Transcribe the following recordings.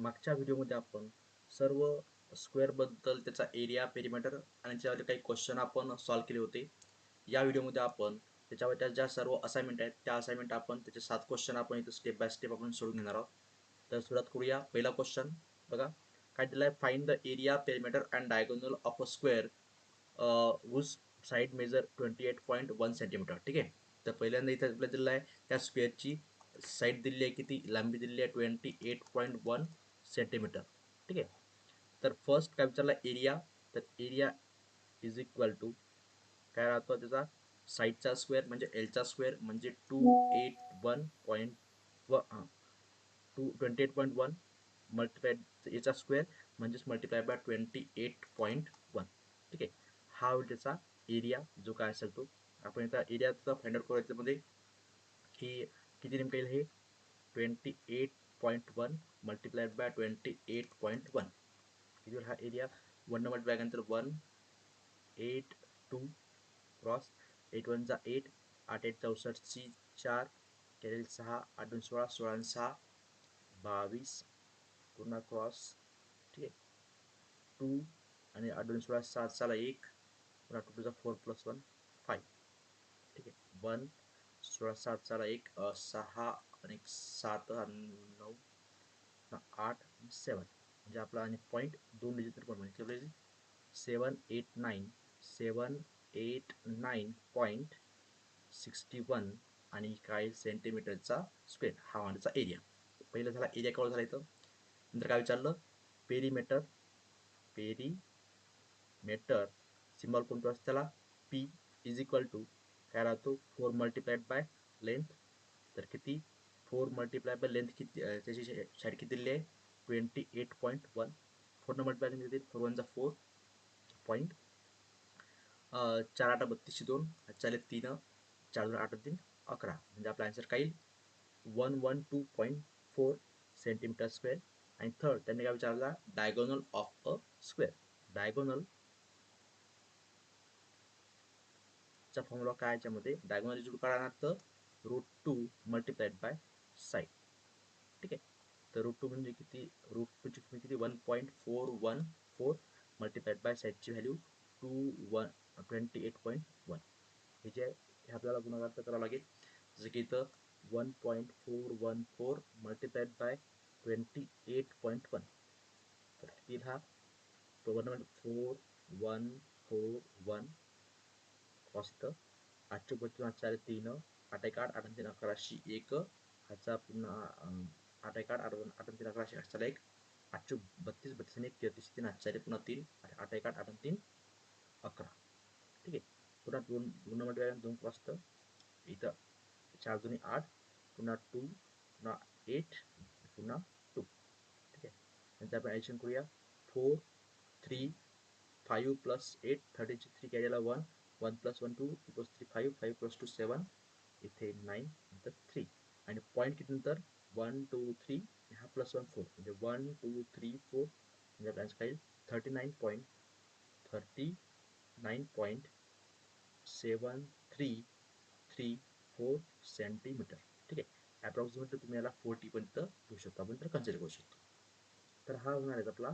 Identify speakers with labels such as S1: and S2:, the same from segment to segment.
S1: मागच्या व्हिडिओमध्ये आपण सर्व स्क्वेअरबद्दल त्याचा एरिया पेरिमीटर आणि त्याच्यावरचे काही क्वेश्चन आपण सॉल्व केले होते. या व्हिडिओमध्ये आपण त्याच्यावरच्या ज्या सर्व असाइनमेंट आहेत त्या असाइनमेंट आपण त्याचे सात क्वेश्चन आपण इथं स्टेप बाय स्टेप आपण सोडून घेणार आहोत. तर सुरुवात करूया. पहिला क्वेश्चन बघा. काय दिलं आहे find the area perimeter and diagonal of a square whose side measure twenty eight point one centimetre ठीक आहे? तर पहिल्यांदा इथं आपल्याला दिलं आहे त्या स्क्वेअरची साईड दिली आहे किती? लांबी दिली आहे twenty eight point one centimetre ठीक आहे? तर फर्स्ट काय विचारला? एरिया तर एरिया इज इक्वल टू काय राहतो त्याचा? साईडचा स्क्वेअर म्हणजे एलचा स्क्वेअर म्हणजे टू एट वन पॉईंट व two twenty eight point one multiply याचा स्क्वेअर म्हणजेच multiply by twenty eight point one ठीक आहे? हा होईल त्याचा एरिया जो काय असेल तो. आपण इथं एरियाचा फाइंड आउट करू याच्यामध्ये की किती नेमकं येईल हे? Twenty eight point one multiplied by twenty eight point one किती हा area one number बॅगनंतर one eight two cross eight वनचा eight आठ एट चौसष्टची चार केलेल सहा आठ दोन सोळा सोळा सहा बावीस पूर्ण क्रॉस ठीक आहे. टू आणि आठ दोन सोळा सात साला एक पुन्हा टू टूचा फोर प्लस वन फाईव्ह ठीक आहे. वन सोळा सात साला एक सहा आणि एक सात नऊ आठ सेवन म्हणजे आपला आणि पॉईंट दोन डिजिट तर म्हणजे किती seven eight nine seven eight nine point sixty one आणि काय सेंटीमीटरचा स्क्वेअर हा माझा एरिया पहिलं झाला एरिया कवर झाला इथं नंतर काय विचारलं पेरीमीटर पेरीमीटर सिम्बॉल कोणतं असतं त्याला पी इज इक्वल टू काय राहतो फोर मल्टिप्लाइड बाय लेंथ तर किती फोर मल्टिप्लाय बाय लेंथ किती त्याची साईड किती दिली आहे? Twenty eight point one four multiply multiply किती फोर वनचा फोर पॉईंट चार आठ बत्तीसशे दोन चार तीन चार दोन आठ तीन अकरा. म्हणजे आपला आन्सर काय येईल? One one two point four centimetre square आणि थर्ड त्यांनी काय विचारला? Diagonal of a square diagonal चा फॉर्म्युला काय याच्यामध्ये? डायगोनल इज काढणार तर root two multiplied by side ठीक आहे? तर रूट टू म्हणजे किती? रूट टूची किती? One point four one four multiplied by साईडची value two one twenty eight point one. हे जे आहे हे आपल्याला गुणाकार करावं लागेल. जसं की इथं one point four one four multiplied by twenty eight point one. तर किती हा वन म्हणजे four one four one. Cross इथं. आठशे पंचवीस चार तीन. आठ एक आठ. आठ तीन. अकराशे एक. ह्याचा पुन्हा आठ एक आठ आठ दोन आठ तीन अकराशे आठचा एक आठशे बत्तीस बत्तीस आणि एक तेहतीस तीन आठशे पुन्हा तीन आठ आठ एक आठ आठ तीन अकरा. ठीक आहे? पुन्हा दोन दोन नंबर दोन क्रॉस इथं चार दोन्ही आठ पुन्हा टू पुन्हा एट पुन्हा टू ठीक आहे? नंतर आपण ॲडिशन करूया. Four three five plus eight थर्टीची three कॅरीला one one plus one two plus three five five plus two seven इथे नाईन नंतर थ्री पॉईंट किती नंतर? वन टू थ्री हा प्लस वन फोर म्हणजे वन टू थ्री फोर म्हणजे आपल्या काय thirty nine point thirty nine point seven three three four centimetre ठीक आहे? ॲप्रॉक्सिमेटली तुम्ही याला फोर्टीपर्यंत घेऊ शकता. आपण तर कन्सिडर करू शकतो. तर हा होणार आहे आपला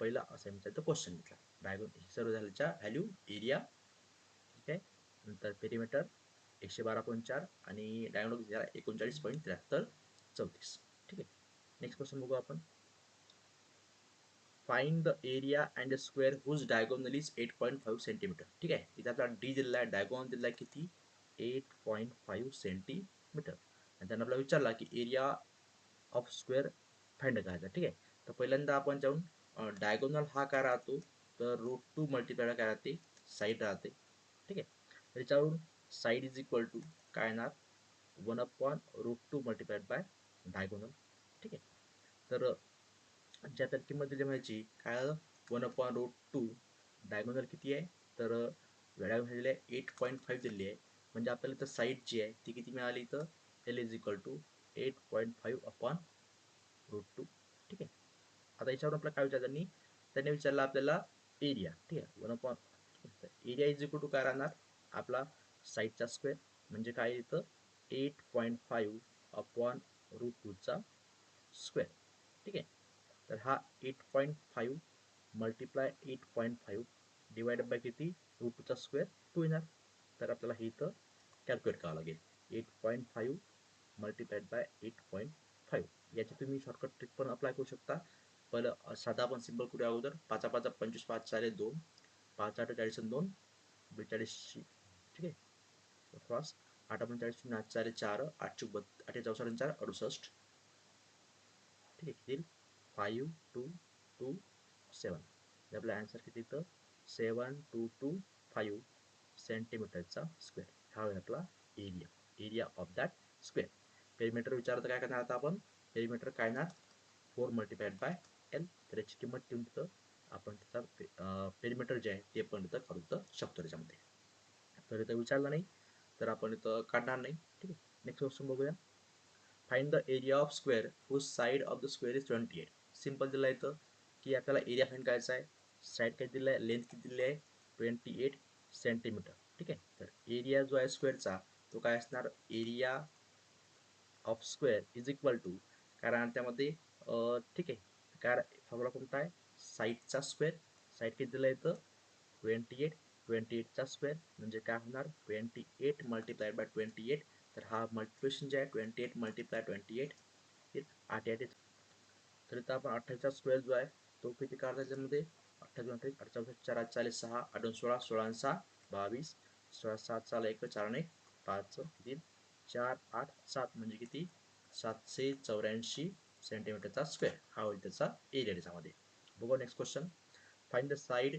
S1: पहिला असाइनमेंटचा क्वेश्चन घेतला. डायगो सर्व झाल्याच्या व्हॅल्यू एरिया ठीक आहे? नंतर पेरिमीटर एकशे बारा पॉईंट चार आणि डायमंड एकोणचाळीस पॉईंट त्र्याहत्तर चौतीस. ठीक आहे. नेक्स्ट क्वेश्चन बघू आपण. Find the area and square whose diagonal is eight point five centimetre ठीक आहे. इथे आपला डी दिलेला आहे. डायगोन दिलेला आहे किती? एट पॉईंट फाईव्ह सेंटीमीटर आणि त्यांना आपल्याला विचारला की एरिया ऑफ स्क्वेअर फाइंड करायचा. ठीक आहे. तर पहिल्यांदा आपण जाऊन डायगोनल हा काय राहतो? तर रूट टू मल्टिप्लाय काय राहते साईड राहते. ठीक आहे. त्याच्यावरून साईड इज इक्वल टू काय येणार? One upon root two multiplied by diagonal. ठीक आहे? तर ज्या तर किंमत दिली म्हणायची काय? One upon root two diagonal किती आहे? तर वेळा दिली आहे एट पॉईंट फाईव्ह दिली आहे. म्हणजे आपल्याला इथं साईड जी आहे ती किती मिळाली इथं? L is equal to eight point five upon root two ठीक आहे? आता याच्यावर आपल्याला काय विचार त्यांनी त्यांनी विचारलं आपल्याला एरिया ठीक आहे? One upon area is equal to काय राहणार? आपला साईडचा स्क्वेअर म्हणजे काय इथं eight point five upon root टूचा square ठीक? आहे तर हा eight point five multiply eight point five divided by किती? रूट टूचा स्क्वेअर टू येणार. तर आपल्याला हे इथं कॅल्क्युलेट करावं लागेल. Eight point five multiplied by eight point five याची तुम्ही शॉर्टकट ट्रिक पण अप्लाय करू शकता. पहिलं साधा आपण सिंपल करूया अगोदर. पाचा पाचा पंचवीस पाच चार दोन. पाच आठ चाळीस दोन. बेचाळीसशे. ठीक? आहे क्रॉस आठ आपण चाळीस शून्य आठ चार चार आठशे बत्त आठशे चौसष्ट चार अडुसष्ट. ठीक आहे किती फाईव्ह टू टू सेवन आपला आन्सर किती तर सेवन टू टू फाईव्ह सेंटीमीटरचा स्क्वेअर हा होईल आपला area area of that square perimeter विचारतं काय करणार आता आपण? पेरिमीटर काय ना फोर मल्टिप्लाइड बाय एल तर याची किंमत ठेवून तिथं आपण त्याचा पेरिमीटर जे आहे ते पण तिथं काढू शकतो त्याच्यामध्ये. तर इथं विचारलं नाही. तर आपण इथं काढणार नाही. ठीक आहे? नेक्स्ट क्वेश्चन बघूया. Find the area of square whose side of the square is twenty eight simple दिलं इथं की आपल्याला एरिया फाईंड करायचा आहे. साईड काय दिलं आहे लेंथ किती दिली आहे ट्वेंटी एट सेंटीमीटर ठीक आहे? तर एरिया जो आहे स्क्वेअरचा तो काय असणार? Area of square is equal to कारण त्यामध्ये ठीक आहे. कारण फॉर्म्युला कोणता आहे? साईडचा स्क्वेअर साईड किती दिलं इथं? ट्वेंटी एट ट्वेंटी एटचा स्क्वेअर म्हणजे काय होणार? Twenty eight multiply by twenty eight तर हा मल्टिप्लिकेशन जे आहे twenty eight multiply twenty eight आठ आठ तर इथं आपण अठ्ठावीसचा स्क्वेअर जो आहे तो किती काढला त्याच्यामध्ये अठ्ठावीस अठ्ठावीस अठ चार आठ चाळीस सहा आठ सोळा सोळा सहा बावीस. सोळा सात साला एक चार आणि एक पाच तीन चार आठ सात म्हणजे किती? सातशे चौऱ्याऐंशी सेंटीमीटरचा स्क्वेअर हा होईल त्याचा एरिया त्याच्यामध्ये. बघू next question find the side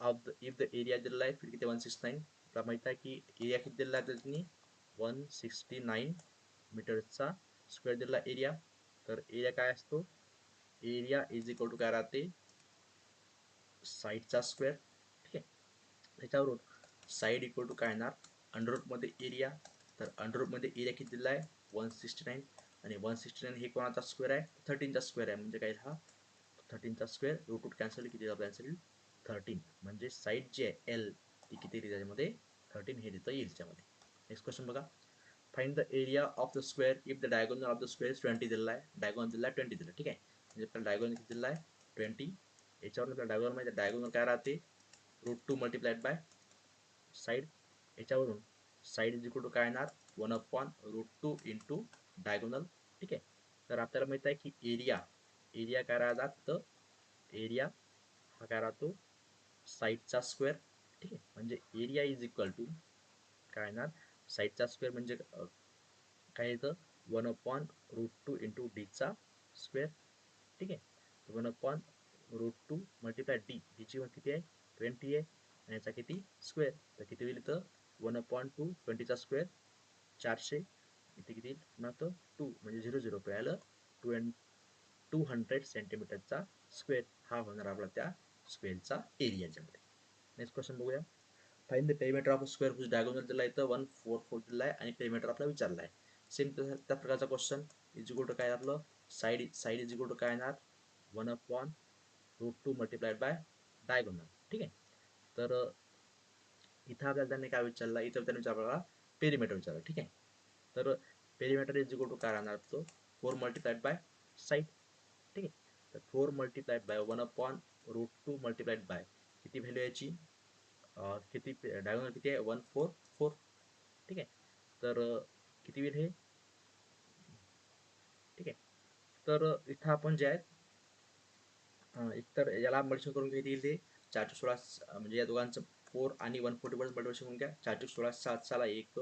S1: of the if the area दिलेला आहे फिर किती वन सिक्स नाईन आपल्याला माहीत आहे की एरिया किती दिलेला आहे त्यांनी वन सिक्स्टी नाईन मीटरचा स्क्वेअर दिलेला एरिया तर एरिया काय असतो एरिया इज इक्वल टू काय राहते साईडचा स्क्वेअर ठीक आहे त्याच्यावरून साईड इक्वल टू काय येणार अंडररूटमध्ये एरिया तर अंडररूटमध्ये एरिया किती दिला आहे वन सिक्स्टी नाईन आणि वन सिक्स्टी नाईन हे कोणाचा स्क्वेअर आहे थर्टीनचा स्क्वेअर आहे म्हणजे काय हा थर्टीनचा स्क्वेअर रूट रूट कॅन्सल किती कॅन्सल येईल थर्टीन म्हणजे साईड जी आहे एल ती किती येईल त्याच्यामध्ये? थर्टीन हे देतं येईल त्याच्यामध्ये. नेक्स्ट क्वेश्चन बघा. Find the area of the square if the diagonal of the square twenty दिलेला आहे डायगोनल दिला आहे ट्वेंटी दिला ठीक आहे? म्हणजे आपल्याला डायगोनल किती दिला आहे? ट्वेंटी याच्यावर आपल्याला डायगोनल माहिती डायगोनल काय राहते? Root two multiplied by side याच्यावरून साईड इज इक्वल टू काय येणार? One upon root two into diagonal ठीक आहे? तर आपल्याला माहीत आहे की एरिया एरिया काय राहतात? तर एरिया हा काय राहतो? साईडचा स्क्वेअर ठीक आहे? म्हणजे एरिया इज इक्वल टू काय येणार? साईडचा स्क्वेअर म्हणजे काय येतं? One upon root two into डीचा स्क्वेअर ठीक आहे? One upon root two multiply D डीची one किती आहे? ट्वेंटी आहे. आणि याचा किती? स्क्वेअर. तर किती होईल इथं? वन अपॉन टू ट्वेंटीचा स्क्वेअर चारशे. इथे किती येईल? पुन्हा तर टू म्हणजे झिरो झिरो. आलं ट्वें टू हंड्रेड सेंटीमीटरचा स्क्वेअर हा होणार आपला त्या स्क्वेअरचा एरिया याच्यामध्ये. नेक्स्ट क्वेश्चन बघूया. Find the perimeter of square whose diagonal दिला इथं वन फोर फोर दिला आहे आणि पेरिमीटर आपला विचारला आहे सेम त्या प्रकारचा क्वेश्चन इज टू काय आपलं? साईड साईड इज टू काय येणार? One up one root two multiplied by diagonal ठीक आहे? तर इथं आपल्याला त्यांनी काय विचारलं? इथं त्यांनी विचारला पेरिमीटर विचारलं. ठीक आहे? तर पेरिमीटर इज टू काय राहणार तो फोर मल्टिप्लाइड बाय साईड ठीक आहे? तर four multiplied by one upon root two multiplied by किती व्हॅल्यू याची? किती डायगोनल किती आहे? वन फोर फोर ठीक आहे? तर किती होईल हे ठीक आहे? तर इथं आपण जे आहे एकतर याला मल्टिप्लिकेशन करून किती येईल ते चारशे सोळा म्हणजे या दोघांचं फोर आणि वन फोर्टी पर्यंत मल्टिप्लेशन करून घ्या. चारशे सोळा सात साला एक.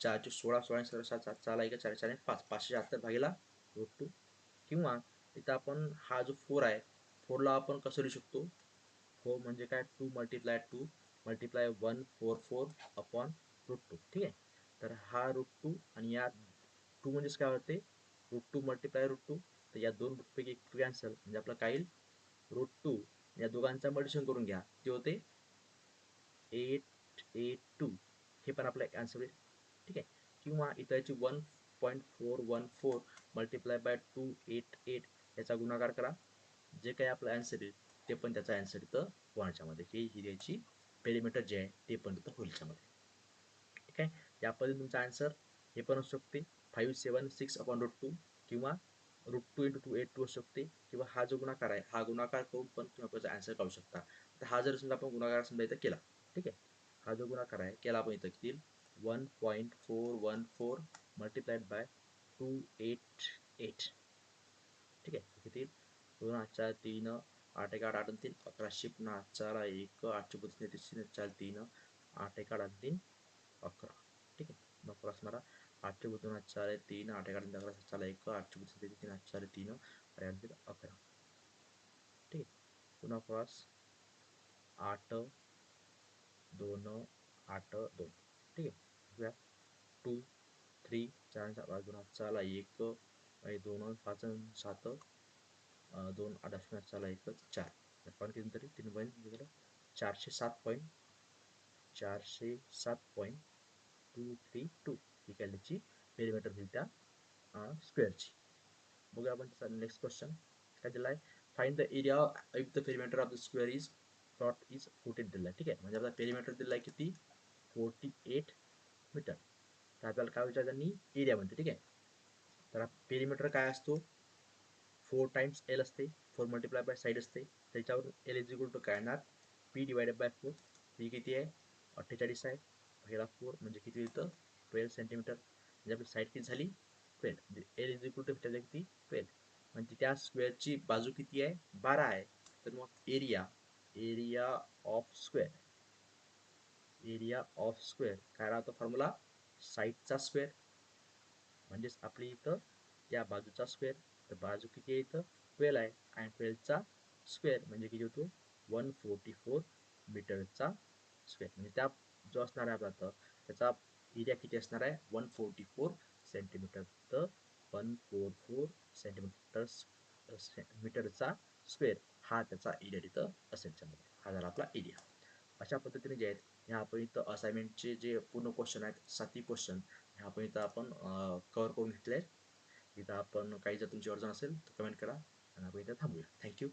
S1: चारशे सोळा सोळा सतरा सात सात साला एक चार चार पाच. पाचशे शहात्तर भागीला रूट टू किंवा इथं आपण हा जो फोर आहे फोरला आपण कसं लिहू शकतो? फोर म्हणजे काय? Two multiply two multiply one four four upon root two. ठीक आहे? तर हा रूट टू आणि या टू म्हणजेच काय होते? Root two multiply root two. तर या दोन रूटपैकी एक कॅन्सल म्हणजे आपलं काय येईल रूट टू या दोघांचा मल्टिशन करून घ्या. ते होते एट एट टू. हे पण आपलं आन्सर होईल ठीक आहे? किंवा इथं याची one point four one four multiply by two eight eight याचा गुणाकार करा. जे काही आपलं आन्सर येईल ते पण त्याचा ॲन्सर इथं कोणाच्यामध्ये हे ही पेरिमीटर जे आहे ते पण इथं होलच्यामध्ये ठीक आहे? या पद्धतीने तुमचा आन्सर हे पण असू शकते. Five seven six upon root two किंवा root two into two eight two असू शकते. किंवा हा जो गुणाकार आहे हा गुणाकार करून पण तुम्ही आपल्याचा आन्सर काढू शकता. तर हा जर समजा आपण गुणाकार समजा इथं केला ठीक आहे? हा जो गुणाकार आहे केला आपण इथं किती? One point four one four multiplied by two eight eight ठीक आहे? किती? दोन आठच्या तीन आठ एक आठ आठ आणि तीन अकराशे पुन्हा आठचाला एक आठशे बत्तीस तीन चार तीन आठ एक आठ आणि तीन अकरा ठीक आहे मग असणारा आठशे बत्तीस आठ चार तीन आठ एक आठ आणि अकरा चाला एक आठशे बत्तीस तीन आठ चार तीन आणि आठ तीन अकरा ठीक आहे पुन्हा क्रॉस आठ दोन आठ दोन ठीक आहे टू थ्री चार पाच दोन चाला एक आणि दोन पाच आणि सात अं, दोन आठ असणार चाला एक चार पॉईंट किती तरी तीन पॉईंट चारशे सात पॉईंट चारशे सात पॉईंट टू थ्री टू ही कॅलीची पेरिमीटर होईल त्या स्क्वेअरची बघूया आपण त्याचा नेक्स्ट क्वेश्चन काय दिला आहे find the area if the perimeter of the square is plot is forty दिला आहे ठीक आहे म्हणजे आपला पेरिमीटर दिला आहे किती फोर्टी एट मीटर तर आपल्याला काय विचार त्यांनी एरिया म्हणते ठीक आहे तर पेरिमीटर काय असतो फोर टाइम्स एल असते फोर मल्टिप्लाय बाय साईड असते त्याच्यावर एल इज इक्वल टू काय येणार? P divided by four. P किती आहे? अठ्ठेचाळीस आहे. पहिला फोर म्हणजे किती येतं? Twelve centimetre. म्हणजे आपली साईड किती झाली? ट्वेल्व. म्हणजे एल इज इक्वल टू त्याच्या किती? ट्वेल्व. म्हणजे त्या स्क्वेअरची बाजू किती आहे? बारा आहे. तर मग area area of square. Area of square. काय राहतो फॉर्म्युला? साईडचा स्क्वेअर. म्हणजेच आपली इथं त्या बाजूचा स्क्वेअर. तर बाजू किती आहे इथं? ट्वेल्व आहे. आणि ट्वेल्वचा स्क्वेअर म्हणजे किती होतो? वन फोर्टी फोर मीटरचा स्क्वेअर म्हणजे त्या जो असणार आहे आपला तर त्याचा एरिया किती असणार आहे? वन फोर्टी फोर सेंटीमीटर तर वन फोर फोर सेंटीमीटर मीटरचा स्क्वेअर हा त्याचा एरिया तिथं असेल त्यामध्ये हा झाला आपला एरिया अशा पद्धतीने जे आहेत ह्या आपण इथं असाइनमेंटचे जे पूर्ण क्वेश्चन आहेत साती क्वेश्चन ह्या आपण इथं आपण कवर करून घेतले आहेत इथं आपण काही जर तुमची अडचण असेल तर कमेंट करा. आणि आपण इथं थांबूया. थँक्यू